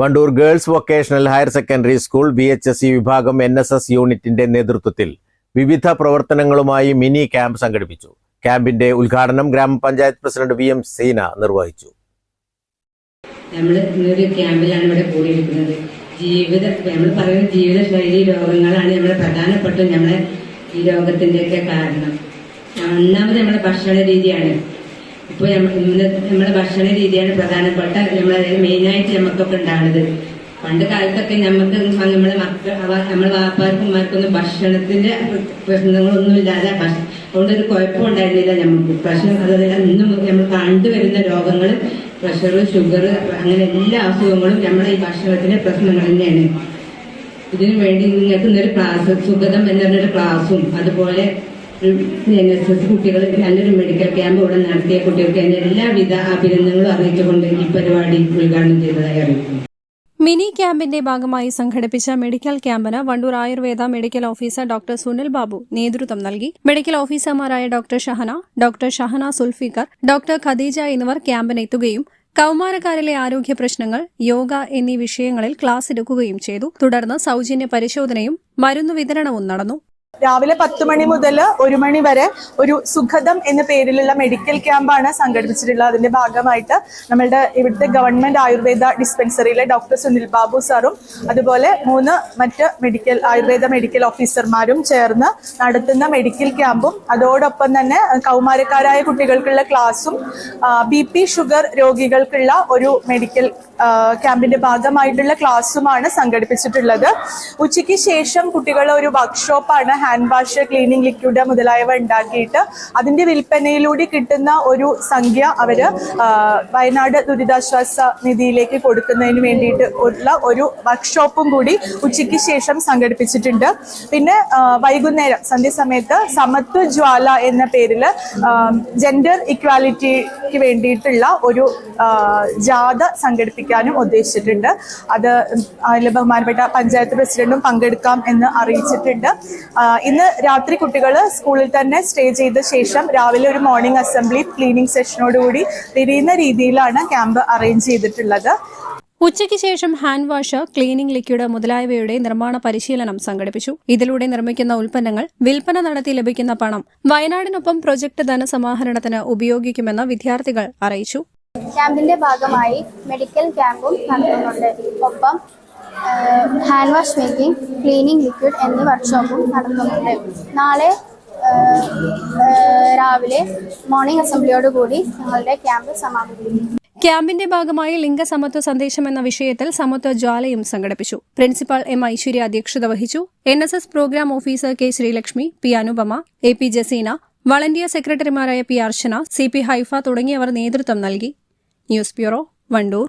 Wandoor girls vocational higher secondary school B H S C വിഭാഗം N S S യൂണിറ്റിന്റെ നേതൃത്വത്തിൽ വിവിധ പ്രവർത്തനങ്ങളുമായി മിനി ക്യാമ്പ് സംഘടിപ്പിച്ചു. ക്യാമ്പിന്റെ ഉദ്ഘാടനം ഗ്രാമപഞ്ചായത്ത് പ്രസിഡന്റ് വി എം സീന നിർവഹിച്ചു. നമ്മൾ ഇന്നൊരു ക്യാമ്പിലാണ് ഇവിടെ കൂടിയിരിക്കുന്നത്. ജീവിത നമ്മൾ പറയുന്ന ജീവിതശൈലി രോഗങ്ങളാണ് നമ്മുടെ പ്രധാനപ്പെട്ട നമ്മളെ ഈ രോഗത്തിന്റെയൊക്കെ കാരണം. ഒന്നാമത് നമ്മുടെ ഭക്ഷണ രീതിയാണ്. ഇന്ന് നമ്മുടെ ഭക്ഷണ രീതിയാണ് പ്രധാനപ്പെട്ട നമ്മളെ മെയിനായിട്ട് നമുക്കൊക്കെ ഉണ്ടാകുന്നത് പണ്ട് കാലത്തൊക്കെ നമുക്ക് നമ്മുടെ മക്കൾ നമ്മളെ വാപ്പാർക്കും ഉമ്മാർക്കൊന്നും ഭക്ഷണത്തിന്റെ പ്രശ്നങ്ങളൊന്നും ഇല്ലാതെ ഭക്ഷ- അതുകൊണ്ടൊരു കുഴപ്പമുണ്ടായിരുന്നില്ല നമുക്ക് പ്രശ്നം അതല്ല ഇന്നും നമ്മൾ കണ്ടുവരുന്ന രോഗങ്ങൾ പ്രഷർ ഷുഗർ അങ്ങനെ എല്ലാ അസുഖങ്ങളും നമ്മളെ ഈ ഭക്ഷണത്തിന്റെ പ്രശ്നങ്ങൾ തന്നെയാണ്. ഇതിനു വേണ്ടി നിങ്ങൾക്ക് ഇന്നൊരു ക്ലാസ് സുഗതം എന്ന് പറഞ്ഞൊരു ക്ലാസ്സും അതുപോലെ എസ് കുട്ടികൾ നല്ലൊരു മെഡിക്കൽ ക്യാമ്പ് ഇവിടെ നടത്തിയ കുട്ടികൾക്ക് എന്റെ എല്ലാവിധ അഭിനന്ദനങ്ങളും അറിയിച്ചുകൊണ്ട് ഈ പരിപാടി ഉദ്ഘാടനം ചെയ്തതായി അറിയിക്കുന്നു. മിനി ക്യാമ്പിന്റെ ഭാഗമായി സംഘടിപ്പിച്ച മെഡിക്കൽ ക്യാമ്പിന് Wandoor Ayurveda medical officer doctor Sunil Babu നേതൃത്വം നൽകി. മെഡിക്കൽ ഓഫീസർമാരായ doctor Shahana doctor Shahana Sulfikar doctor Khadeeja എന്നിവർ ക്യാമ്പിനെത്തുകയും കൌമാരക്കാരിലെ ആരോഗ്യ പ്രശ്നങ്ങൾ യോഗ എന്നീ വിഷയങ്ങളിൽ ക്ലാസ് എടുക്കുകയും ചെയ്തു. തുടർന്ന് സൌജന്യ പരിശോധനയും മരുന്നു വിതരണവും നടന്നു. രാവിലെ പത്ത് മണി മുതൽ ഒരു മണി വരെ ഒരു സുഖദം എന്ന പേരിലുള്ള മെഡിക്കൽ ക്യാമ്പാണ് സംഘടിപ്പിച്ചിട്ടുള്ളത് അതിന്റെ ഭാഗമായിട്ട് നമ്മളുടെ ഇവിടുത്തെ ഗവൺമെന്റ് ആയുർവേദ ഡിസ്പെൻസറിയിലെ ഡോക്ടർ സുനിൽ ബാബു സാറും അതുപോലെ മൂന്ന് മറ്റ് മെഡിക്കൽ ആയുർവേദ മെഡിക്കൽ ഓഫീസർമാരും ചേർന്ന് നടത്തുന്ന മെഡിക്കൽ ക്യാമ്പും അതോടൊപ്പം തന്നെ കൗമാരക്കാരായ കുട്ടികൾക്കുള്ള ക്ലാസ്സും ബി പി ഷുഗർ രോഗികൾക്കുള്ള ഒരു മെഡിക്കൽ ക്യാമ്പിന്റെ ഭാഗമായിട്ടുള്ള ക്ലാസ്സുമാണ് സംഘടിപ്പിച്ചിട്ടുള്ളത്. ഉച്ചയ്ക്ക് ശേഷം കുട്ടികളെ ഒരു വർക്ക്ഷോപ്പാണ് ഹാൻഡ് വാഷ് ക്ലീനിങ് ലിക്വിഡ് മുതലായവ ഉണ്ടാക്കിയിട്ട് അതിന്റെ വിൽപ്പനയിലൂടെ കിട്ടുന്ന ഒരു സംഖ്യ അവർ ആ, വയനാട് ദുരിതാശ്വാസ നിധിയിലേക്ക് കൊടുക്കുന്നതിന് വേണ്ടിയിട്ട് ഉള്ള ഒരു വർക്ക്ഷോപ്പും കൂടി ഉച്ചയ്ക്ക് ശേഷം സംഘടിപ്പിച്ചിട്ടുണ്ട്. പിന്നെ വൈകുന്നേരം സന്ധ്യസമയത്ത് സമത്വ ജ്വാല എന്ന പേരിൽ ജെൻഡർ ഇക്വാലിറ്റിക്ക് വേണ്ടിയിട്ടുള്ള ഒരു ജാഥ സംഘടിപ്പിക്കാനും ഉദ്ദേശിച്ചിട്ടുണ്ട്. അത് അതിൽ ബഹുമാനപ്പെട്ട പഞ്ചായത്ത് പ്രസിഡന്റും പങ്കെടുക്കാം എന്ന് അറിയിച്ചിട്ടുണ്ട്. ഇന്ന് രാത്രി കുട്ടികൾ സ്കൂളിൽ തന്നെ സ്റ്റേ ചെയ്ത ശേഷം രാവിലെ ഒരു മോർണിംഗ് അസംബ്ലി ക്ലീനിങ് സെഷനോടുകൂടി തിരിയുന്ന രീതിയിലാണ് ക്യാമ്പ് അറേഞ്ച് ചെയ്തിട്ടുള്ളത്. ഉച്ചയ്ക്ക് ശേഷം ഹാൻഡ് വാഷ് ക്ലീനിംഗ് ലിക്വിഡ് മുതലായവയുടെ നിർമ്മാണ പരിശീലനം സംഘടിപ്പിച്ചു. ഇതിലൂടെ നിർമ്മിക്കുന്ന ഉൽപ്പന്നങ്ങൾ വിൽപ്പന നടത്തി ലഭിക്കുന്ന പണം വയനാടിനൊപ്പം പ്രൊജക്ട് ധനസമാഹരണത്തിന് ഉപയോഗിക്കുമെന്ന് വിദ്യാർത്ഥികൾ അറിയിച്ചു. ക്യാമ്പിന്റെ ഭാഗമായി മെഡിക്കൽ ക്യാമ്പും നടത്തുന്നുണ്ട്. ഒപ്പം hand wash making cleaning liquid എന്നീ വർക്ക്ഷോപ്പും നടത്തുന്നുണ്ട്. നാളെ രാവിലെ മോർണിംഗ് അസംബ്ലിയോട് കൂടി ഞങ്ങളുടെ ക്യാമ്പ് സമാപിക്കും. ക്യാമ്പിന്റെ ഭാഗമായി ലിംഗസമത്വ സന്ദേശം എന്ന വിഷയത്തിൽ സമത്വ ജ്വാലയും സംഘടിപ്പിച്ചു. പ്രിൻസിപ്പൽ എം ഐശ്വര്യ അധ്യക്ഷത വഹിച്ചു. N S S programme officer K Sreelakshmi P Anupama A P Jaseena volunteer സെക്രട്ടറിമാരായ P Archana C P Haifa തുടങ്ങിയവർ നേതൃത്വം നൽകി. News bureau Wandoor.